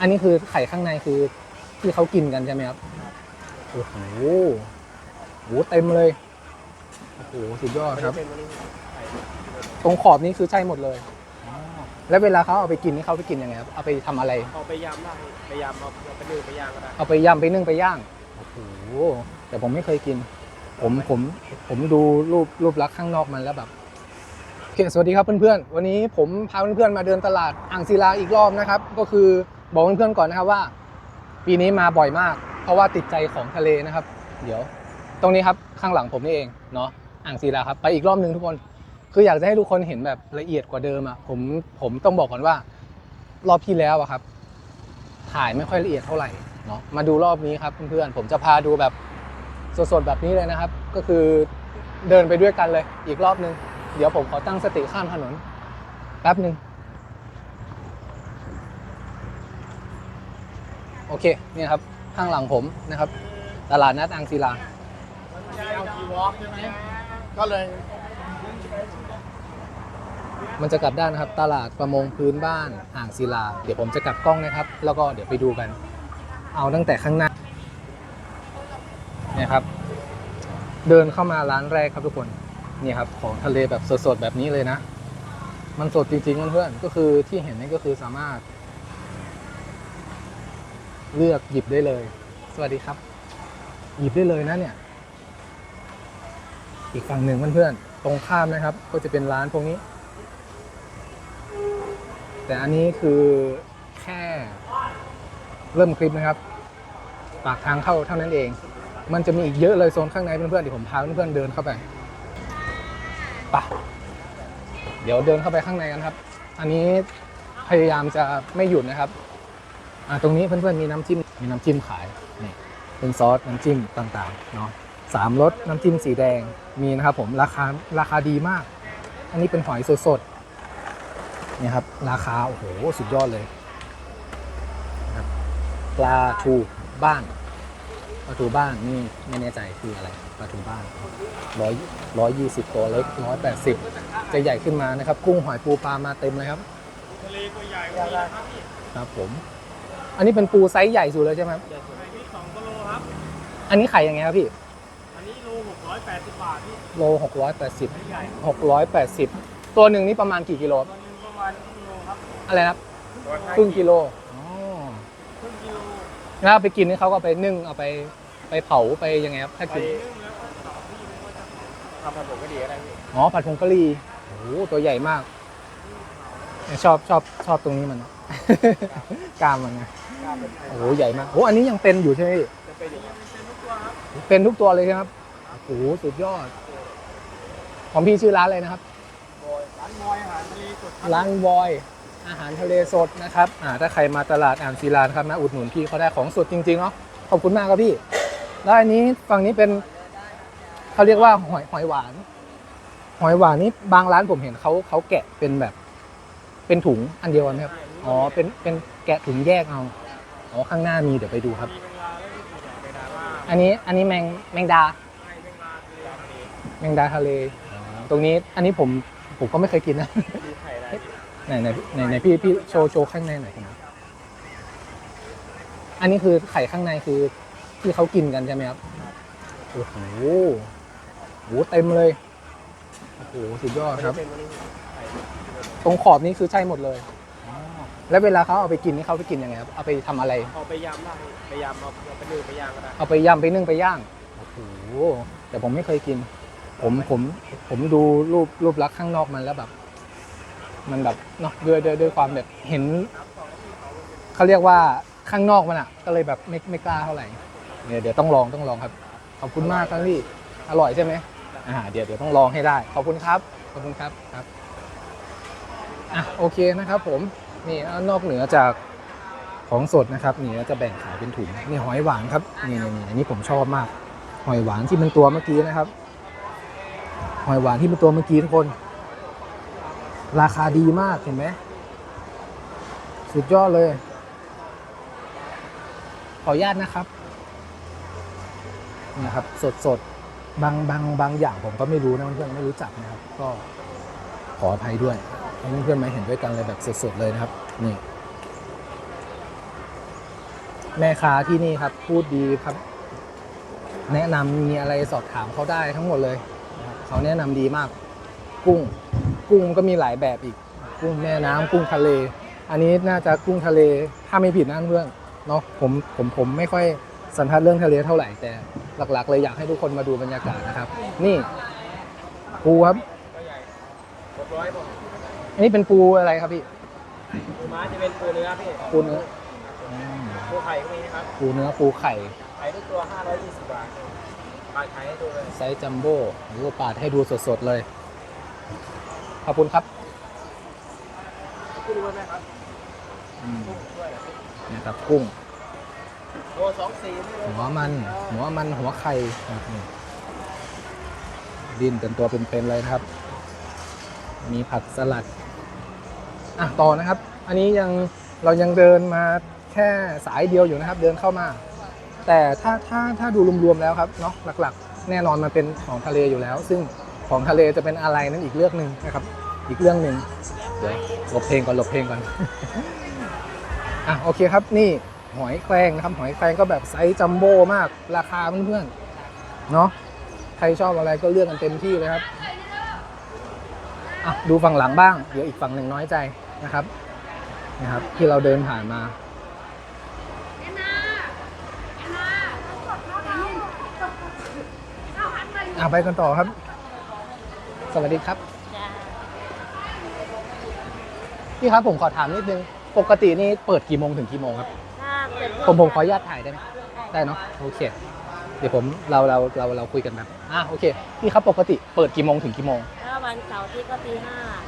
อันนี้คือไข่ข้างในคือที่เขากินกันใช่ไหมครับ โอ้โหโหเต็มเลย โอ้โห สุดยอดครับ ตรงขอบนี้คือใช่หมดเลย แล้วเวลาเขาเอาไปกินนี่เขาไปกินยังไงครับ เอาไปทำอะไร เอาไปยำได้ไปยำเอาเอาไปนึ่งไปย่างก็ได้เอาไปยำไปนึ่งไปย่าง โอ้โห แต่ผมไม่เคยกิน ผมผม ผมดูรูปรูปลักษณ์ข้างนอกมันแล้วแบบโอเคสวัสดีครับเพื่อนๆ วันนี้ผมพาเพื่อนๆมาเดินตลาดอ่างศิลาอีกรอบนะครับ ก็คือ บอกเพื่อนๆก่อนนะครับว่า ปีนี้มาบ่อยมาก เพราะว่าติดใจของทะเลนะครับ เดี๋ยว ตรงนี้ครับข้างหลังผมนี่เองเนาะอ่างศิลาครับไปอีกรอบหนึ่งทุกคน คืออยากจะให้ทุกคนเห็นแบบละเอียดกว่าเดิมอะผมผมต้องบอกก่อนว่า รอบที่แล้วอะครับ ถ่ายไม่ค่อยละเอียดเท่าไหร่เนาะมาดูรอบนี้ครับเพื่อนๆผมจะพาดูแบบสดๆแบบนี้เลยนะครับ ก็คือเดินไปด้วยกันเลยอีกรอบนึง เดี๋ยวผมขอตั้งสติข้ามถนนแป๊บหนึ่ง โอเคเนี่ยครับข้างหลังผมนะครับตลาดนัดอังศิลาเอาทีวอล์กใช่ไหมก็เลย มันจะกลับด้านนะครับ ตลาดประมงพื้นบ้านอ่างศิลา เดี๋ยวผมจะกลับกล้องนะครับ แล้วก็เดี๋ยวไปดูกัน เอาตั้งแต่ข้างหน้าเนี่ยครับ เดินเข้ามาร้านแรกครับทุกคนนี่ครับของทะเลแบบสดๆแบบนี้เลยนะ มันสดจริงๆเพื่อนๆก็คือที่เห็นนี่ก็คือสามารถ เลือกหยิบได้เลย สวัสดีครับ หยิบได้เลยนะเนี่ย อีกฝั่งหนึ่งเพื่อนๆตรงข้ามนะครับ ก็จะเป็นร้านพวกนี้ แต่อันนี้คือแค่เริ่มคลิปนะครับ ปากทางเข้าเท่านั้นเอง มันจะมีอีกเยอะเลยโซนข้างในเพื่อนๆเดี๋ยวผมพาเพื่อนๆเดินเข้าไปไปะเดี๋ยวเดินเข้าไปข้างในกันครับ อันนี้พยายามจะไม่หยุดนะครับ อ่าตรงนี้เพื่อนๆมีน้ำจิ้มมีน้ำจิ้มขายนี่เป็นซอสน้ำจิ้มต่างๆเนาะสามรสน้ำจิ้มสีแดงมีนะครับผมราคาราคาดีมาก อันนี้เป็นหอยสดๆเนี่ยครับราคาโอ้โหสุดยอดเลยปลาทูบ้านปลาทูบ้านนี่ไม่แน่ใจคืออะไรปลาทูบ้านร้อยร้อยยี่สิบตัวเล็กร้อยแปดสิบจะใหญ่ขึ้นมานะครับ กุ้งหอยปูปลามาเต็มเลยครับทะเลตัวใหญ่ใหญ่ครับพี่ครับผม อันนี้เป็นปูไซส์ใหญ่สุดเลยใช่ไหมครับใหญ่สุดที่สองกิโลครับ อันนี้ขายยังไงครับพี่ อันนี้โลหกร้อยแปดสิบบาทพี่โลหกร้อยแปดสิบใหญ่หกร้อยแปดสิบตัวหนึ่งนี่ประมาณกี่กิโลครับตัวหนึงประมาณกิโลครับอะไรนะครับครึ่งกิโลอ๋อครึ่งกิโลแล้วเอาไปกินนี่เขาก็ไปนึ่งเอาไปไปเผาไปยังไงครับถ้าไปกินนึ่งแล้วก็ต่อพี่ไม่ว่าจะทำผัดผงกะหรี่อะไรพี่อ๋อผัดผงกะหรี่โอ้โหตัวใหญ่มากเนี่ยชอบชอบชอบตรงนี้มัน กล้ามมันไงกล้าเป็นไทย โอ้โหใหญ่มากโอ้อันนี้ยังเป็นอยู่ใช่ไหมพี่จะเป็นอย่างนี้เป็นทุกตัวครับเป็นทุกตัวเลยใช่ไหมครับโอ้โหสุดยอด ของพี่ชื่อร้านอะไรนะครับบอยร้านบอยอาหารทะเลสดครับร้านบอยอาหารทะเลสดนะครับอ่าถ้าใครมาตลาดอ่างศิลานะครับมาอุดหนุนพี่เขาได้ของสดจริงๆเนาะขอบคุณมากครับพี่แล้วอันนี้ฝั่งนี้เป็นเขาเรียกว่าหอยหอยหวาน หอยหวานนี่บางร้านผมเห็นเขาเขาแกะเป็นแบบ เป็นถุงอันเดียวกันไหมครับอ๋อเป็นเป็นแกะถุงแยกเอา อ๋อข้างหน้ามีเดี๋ยวไปดูครับมีเวลาแล้วพี่เวลาว่าอันนี้อันนี้แมงแมงดาให้เวลาคือทะเลแมงดาทะเลตรงนี้อันนี้ผมผมก็ไม่เคยกินนะดูไข่ได้พี่ไหนไหนไหนไหนพี่พี่โชว์โชว์ข้างในหน่อยครับอันนี้คือไข่ข้างในคือที่เขากินกันใช่ไหมครับโอ้โหโหเต็มเลยโอ้โหสุดยอดครับเป็นวันนี้ไข่ตรงขอบนี้คือใช่หมดเลย แล้วเวลาเขาเอาไปกินนี่เขาไปกินยังไงครับ เอาไปทำอะไร เอาไปยำได้ไปยำเอาเอาไปนึ่งไปย่างก็ได้เอาไปยำไปนึ่งไปย่าง โอ้โห แต่ผมไม่เคยกิน ผมผม ผมดูรูปรูปลักษณ์ข้างนอกมันแล้วแบบ มันแบบเนาะด้วยด้วยด้วยความแบบเห็น เขาเรียกว่าข้างนอกมันอะ ก็เลยแบบไม่ไม่กล้าเท่าไหร่เนี่ยเดี๋ยวต้องลองต้องลองครับ ขอบคุณมากครับพี่ อร่อยใช่ไหมอ่า เดี๋ยวเดี๋ยวต้องลองให้ได้ ขอบคุณครับ ขอบคุณครับครับ อะโอเคนะครับผม นี่นอกเหนือจากของสดนะครับนี่จะแบ่งขายเป็นถุงนี่หอยหวานครับนี่นี่นี่อันนี้ผมชอบมาก หอยหวานที่เป็นตัวเมื่อกี้นะครับ หอยหวานที่เป็นตัวเมื่อกี้ทุกคน ราคาดีมากเห็นไหมสุดยอดเลย ขออนุญาตนะครับนี่ครับสดสดบางบางบางอย่างผมก็ไม่รู้นะเพื่อนไม่รู้จักนะครับ ก็ขออภัยด้วย ให้เพื่อนๆมาเห็นด้วยกันเลยแบบสดๆเลยนะครับ นี่ แม่ค้าที่นี่ครับ พูดดีครับ แนะนำมีอะไรสอบถามเขาได้ทั้งหมดเลยเขาแนะนำดีมาก กุ้ง กุ้งก็มีหลายแบบอีก กุ้งแม่น้ำกุ้งทะเล อันนี้น่าจะกุ้งทะเล ถ้าไม่ผิดนะเพื่อนเนาะผมผมผมไม่ค่อยสันทัดเรื่องทะเลเท่าไหร่แต่หลัก ๆ เลยอยากให้ทุกคนมาดูบรรยากาศนะครับ นี่ปูครับหญ่หกร้อยผม อันนี้เป็นปูอะไรครับพี่ ปูม้าจะเป็นปูเนื้อพี่ปูเนื้ออืมปูไข่ก็มีนะครับ ปูเนื้อปูไข่ ไข่ทุกตัวห้าร้อยยี่สิบบาทปลาไข่ให้ดูเลย ไซส์จัมโบ้หรือว่าปาดให้ดูสดๆเลย ขอบคุณครับพี่ดูไหมครับอืมกุ้งด้วยเหรอพี่นะครับกุ้งตัวสองสี่นี่เลยหัวมัน หัวมันหัวไข่นะครับนี่ดินเป็นตัวเป็นๆเลยนะครับ มีผักสลัด อะต่อนะครับ อันนี้ยังเรายังเดินมาแค่สายเดียวอยู่นะครับ เดินเข้ามา แต่ถ้าถ้าถ้าดูรวมๆแล้วครับเนาะหลักๆ แน่นอนมันเป็นของทะเลอยู่แล้ว ซึ่งของทะเลจะเป็นอะไรนั้นอีกเรื่องหนึ่งนะครับ อีกเรื่องหนึ่งเดี๋ยวหลบเพลงก่อนหลบเพลงก่อนอะโอเคครับนี่หอยแครงนะครับหอยแครงก็แบบไซส์จัมโบ้มากราคาเพื่อนๆเนาะใครชอบอะไรก็เลือกกันเต็มที่เลยครับอะดูฝั่งหลังบ้างเดี๋ยวอีกฝั่งหนึ่งน้อยใจ นะครับนะครับ ที่เราเดินผ่านมาอะไปกันต่อครับ สวัสดีครับพี่ครับผมขอถามนิดนึง ปกตินี่เปิดกี่โมงถึงกี่โมงครับถ้าเกิดผมผมขออนุญาตถ่ายได้ไหมได้เนาะโอเค เดี๋ยวผมเราเราเราเราคุยกันแบบอะโอเคพี่ครับปกติเปิดกี่โมงถึงกี่โมงถ้าวันเสาร์อาที่ก็ตีห้าถึง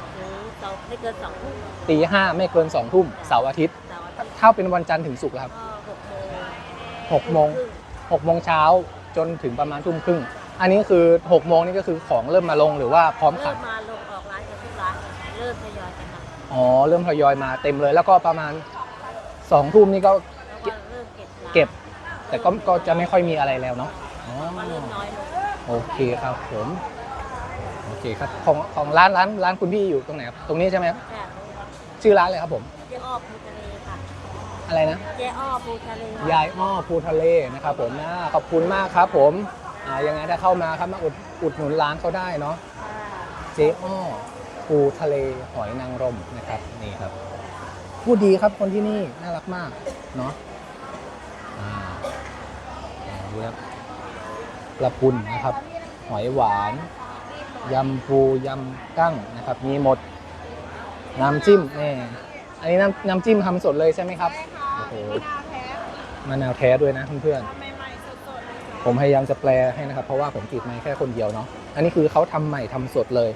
สองไม่เกินสองทุ่มตีห้าไม่เกินสองทุ่มเสาร์อาทิตย์เสาร์อาทิตย์ถ้าเป็นวันจันทร์ถึงศุกร์ล่ะครับก็หกโมงหกโมงหกโมงเช้าจนถึงประมาณทุ่มครึ่ง อันนี้คือหกโมงนี่ก็คือของเริ่มมาลงหรือว่าพร้อมเริ่ขายมมาลงออกร้านกันทุกร้านเลยเริ่มทยอยกันมาอ๋อเริ่มทยอยมาเต็มเลย แล้วก็ประมาณสองทุ่มนี่ก็แล้วก็เริ่มเก็บร้านเก็บ แต่ก็ก็จะไม่ค่อยมีอะไรแล้วเนาะอ๋อก็เริ่มน้อยลงโอเคครับผมโอ เคครับของของร้านร้านร้านคุณพี่อยู่ตรงไหนครับ ตรงนี้ใช่ไหมครับแต่ชื่อร้านเลยครับผม เจ๊อ้อปูทะเลค่ะอะไรนะ เจ๊อ้อปูทะเลยายอ้อภูทะเลนะครับผมนะขอบคุณมากครับผมอ่ายังไงถ้าเข้ามาครับมาอุดอุดหนุนร้านเขาได้เนาะค่ะเจ๊อ้อปูทะเลหอยนางรมนะครับนี่ครับพูดดีครับคนที่นี่น่ารักมากเนาะอ่าเลือกปลาปุนนะครับ หอยหวาน ยำปูยำกั้งนะครับ มีหมด น้ำจิ้มนี่อันนี้น้ำน้ำจิ้มทำสดเลยใช่ไหมครับโอ้โหมะนาวแท้ด้วยนะเพื่อนๆผมพยายามจะแปลให้นะครับ เพราะว่าผมติดไม้แค่คนเดียวเนาะอันนี้คือเขาทำใหม่ทำสดเลย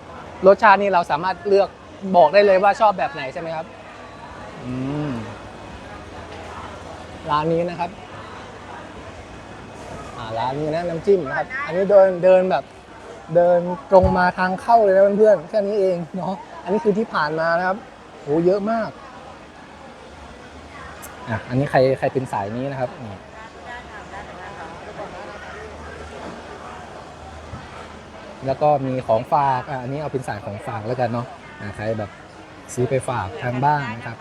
รสชาตินี่เราสามารถเลือกบอกได้เลยว่าชอบแบบไหนใช่ไหมครับอืมร้านนี้นะครับอ่าร้านนี้นะน้ำจิ้มนะครับ อันนี้เดินเดินแบบ เดินตรงมาทางเข้าเลยนะเพื่อนๆแค่นี้เองเนาะอันนี้คือที่ผ่านมานะครับโหเยอะมากอะอันนี้ใครใครเป็นสายนี้นะครับนี่แล้วก็มีของฝากอะอันนี้เอาเป็นสายของฝากแล้วกันเนาะอะใครแบบซื้อไปฝากทางบ้านนะครับ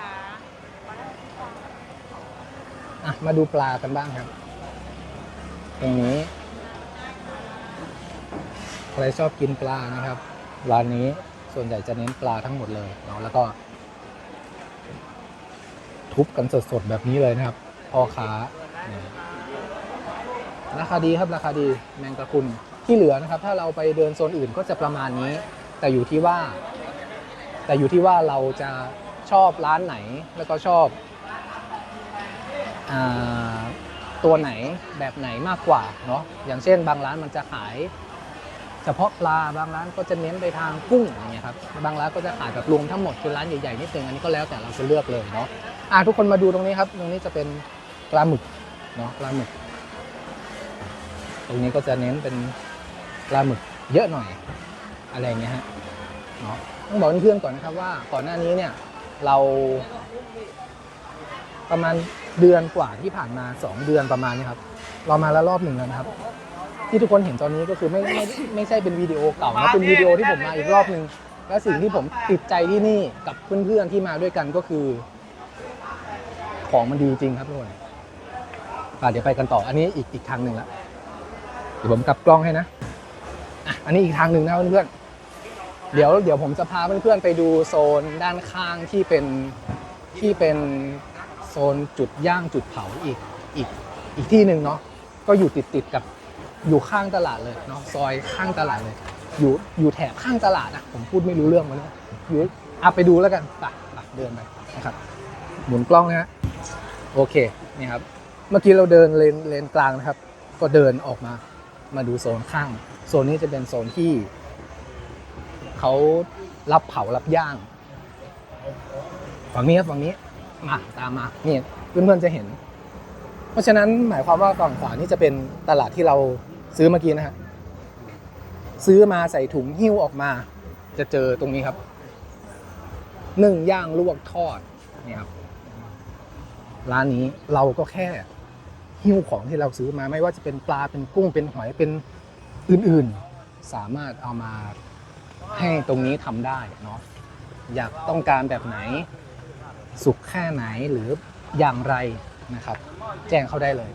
อะมาดูปลากันบ้างครับ ตรงนี้ ใครชอบกินปลานะครับ ร้านนี้ส่วนใหญ่จะเน้นปลาทั้งหมดเลยเนาะแล้วก็ ทุบกันสดๆแบบนี้เลยนะครับพ่อค้าราคาดีครับราคาดีแมงกะพรุนที่เหลือนะครับ ถ้าเราไปเดินโซนอื่นก็จะประมาณนี้ แต่อยู่ที่ว่า แต่อยู่ที่ว่าเราจะชอบร้านไหนแล้วก็ชอบอตัวไหนแบบไหนมากกว่าเนาะอย่างเช่นบางร้านมันจะขาย เฉพาะปลาบางร้านก็จะเน้นไปทางกุ้งอย่างเงี้ยครับบางร้านก็จะขายแบบรวมทั้งหมดเป็นร้านใหญ่ๆนิดนึงอันนี้ก็แล้วแต่เราจะเลือกเลยเนาะอะทุกคนมาดูตรงนี้ครับ ตรงนี้จะเป็นปลาหมึกเนาะปลาหมึก ตรงนี้ก็จะเน้นเป็นปลาหมึกเยอะหน่อยอะไรเงี้ยฮะเนาะต้องบอกเพื่อนๆก่อนนะครับว่าก่อนหน้านี้เนี่ยเราประมาณเดือนกว่าที่ผ่านมา 2 เดือนประมาณนี้ครับ เรามาแล้วรอบหนึ่งแล้วนะครับ ที่ทุกคนเห็นตอนนี้ก็คือไม่ไม่ไม่ใช่เป็นวิดีโอเก่านะเป็นวิดีโอที่ผมมาอีกรอบหนึ่งและสิ่งที่ผมติดใจที่นี่กับเพื่อนๆที่มาด้วยกันก็คือ ของมันดีจริงครับทุกคนป่ะเดี๋ยวไปกันต่ออันนี้อีกอีกทางหนึ่งละเดี๋ยวผมกลับกล้องให้นะอะอันนี้อีกทางหนึ่งนะเพื่อนๆเดี๋ยวเดี๋ยวผมจะพาเพื่อนๆไปดูโซนด้านข้างที่เป็นที่เป็นโซนจุดย่างจุดเผาอีกอีกอีกที่หนึ่งเนาะก็อยู่ติดติดๆกับ อยู่ข้างตลาดเลยเนาะซอยข้างตลาดเลย อยู่อยู่แถบข้างตลาดอะผมพูดไม่รู้เรื่องมาแล้วอยู่อะไปดูแล้วกันไปไปเดินไปนะครับหมุนกล้องนะฮะโอเคนี่ครับ เมื่อกี้เราเดินเลนเลนกลางนะครับ ก็เดินออกมามาดูโซนข้าง โซนนี้จะเป็นโซนที่เขารับเผารับย่าง ฝั่งนี้ครับฝั่งนี้มาตามมานี่เพื่อนๆจะเห็น เพราะฉะนั้นหมายความว่าฝั่งขวานี่จะเป็นตลาดที่เรา ซื้อเมื่อกี้นะฮะซื้อมาใส่ถุงหิ้วออกมา จะเจอตรงนี้ครับนึ่งย่างลวกทอดนี่ครับร้านนี้เราก็แค่หิ้วของที่เราซื้อมาไม่ว่าจะเป็นปลาเป็นกุ้งเป็นหอยเป็นอื่นๆ สามารถเอามาให้ตรงนี้ทำได้เนาะอยากต้องการแบบไหน สุกแค่ไหนหรืออย่างไรนะครับ แจ้งเขาได้เลย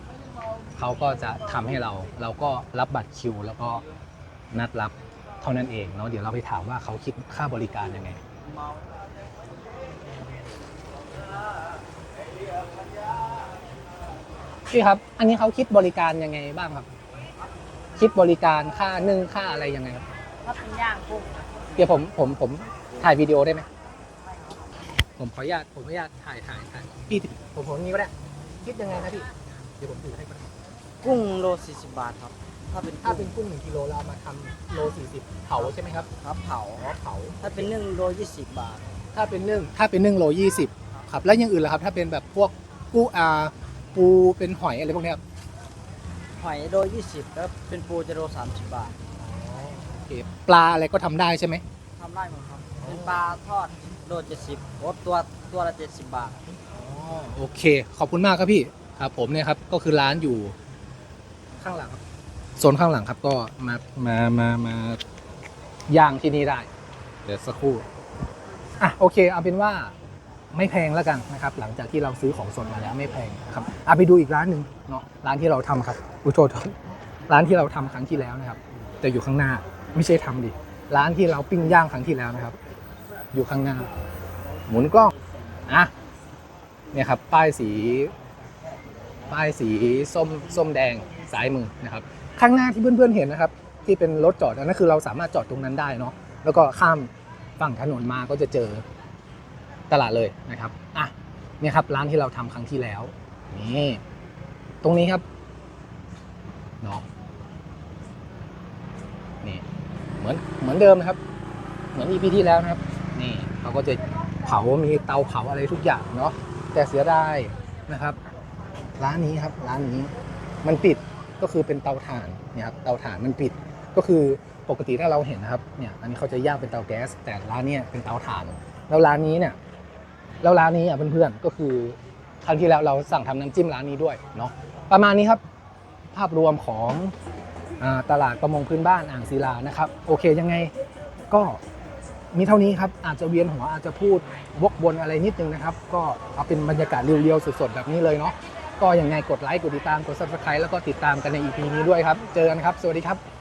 เขาก็จะทำให้เราเราก็รับบัตรคิว แล้วก็นัดรับเท่านั้นเองเนาะเดี๋ยวเราไปถามว่าเขาคิดค่าบริการยังไงพี่ครับ อันนี้เขาคิดบริการยังไงบ้างครับ คิดบริการค่านึ่งค่าอะไรยังไงครับถ้าเป็นย่างกุ้งเดี๋ยวผมผมผมถ่ายวิดีโอได้ไหมผมขออนุญาตผมขออนุญาตถ่ายถ่ายถ่ายพี่ผมผมนี้ก็ได้ คิดยังไงนะพี่ เดี๋ยวผมถือให้ก็ได้ กุ้งโล40 บาทครับ ถ้าเป็นถ้าเป็นกุ้งหนึ่งกิโลเราเอามาทำโลสี่สิบเผาใช่ไหมครับครับเผา อ๋อเผา ถ้าเป็นนึ่งโล20 บาท ถ้าเป็นนึ่งถ้าเป็นนึ่งโลยี่สิบครับแล้วอยังอื่นล่ะครับ ถ้าเป็นแบบพวกกุ้งอ่าปูเป็นหอยอะไรพวกเนี้ยครับหอยโล20แล้วเป็นปูจะโล30 บาทโอเคปลาอะไรก็ทำได้ใช่ไหมทำได้หมดครับ เป็นปลาทอดโล70โอ้ตัวตัวละ70 บาทอ๋อโอเค ขอบคุณมากครับพี่ครับผมเนี่ยครับก็คือร้านอยู่ ข้างหลังครับโซนข้างหลังครับก็มามามามาย่างที่นี่ได้ เดี๋ยวสักครู่อะโอเคเอาเป็นว่าไม่แพงแล้วกันนะครับ หลังจากที่เราซื้อของสดมาแล้วไม่แพงนะครับเอาไปดูอีกร้านหนึ่งเนาะร้านที่เราทำครับอุยโทษร้านที่เราทำครั้งที่แล้วนะครับจะอยู่ข้างหน้าไม่ใช่ทำดิร้านที่เราปิ้งย่างครั้งที่แล้วนะครับ อยู่ข้างหน้า หมุนกล้องอะเนี่ยครับ ป้ายสี ป้ายสีส้มส้มแดง ซ้ายมือนะครับข้างหน้าที่เพื่อนๆเห็นนะครับ ที่เป็นรถจอดนั่นคือเราสามารถจอดตรงนั้นได้เนาะแล้วก็ข้ามฝั่งถนนมาก็จะเจอตลาดเลยนะครับอะเนี่ยครับร้านที่เราทำครั้งที่แล้วนี่ตรงนี้ครับเนาะนี่เหมือนเหมือนเดิมนะครับ เหมือนอีพีที่แล้วนะครับ นี่เขาก็จะเผามีเตาเผาอะไรทุกอย่างเนาะแต่เสียดายนะครับ ร้านนี้ครับร้านนี้มันปิด ก็คือเป็นเตาถ่านเนี่ยครับเตาถ่านมันปิด ก็คือปกติถ้าเราเห็นนะครับเนี่ยอันนี้เขาจะย่างเป็นเตาแก๊ส แต่ร้านเนี้ยเป็นเตาถ่านแล้วร้านนี้เนี่ยแล้วร้านนี้อะเพื่อนๆก็คือครั้งที่แล้วเราสั่งทำน้ำจิ้มร้านนี้ด้วยเนาะประมาณนี้ครับภาพรวมของอตลาดประมงพื้นบ้านอ่างศิลานะครับ โอเคยังไงก็มีเท่านี้ครับอาจจะเวียนหัวอาจจะพูดวกวนอะไรนิดนึงนะครับ ก็เอาเป็นบรรยากาศเรียวๆสดๆแบบนี้เลยเนาะ ก็ยังไงกดไลค์กดติดตามกด subscribe แล้วก็ติดตามกันใน EP นี้ด้วยครับ เจอกันครับ สวัสดีครับ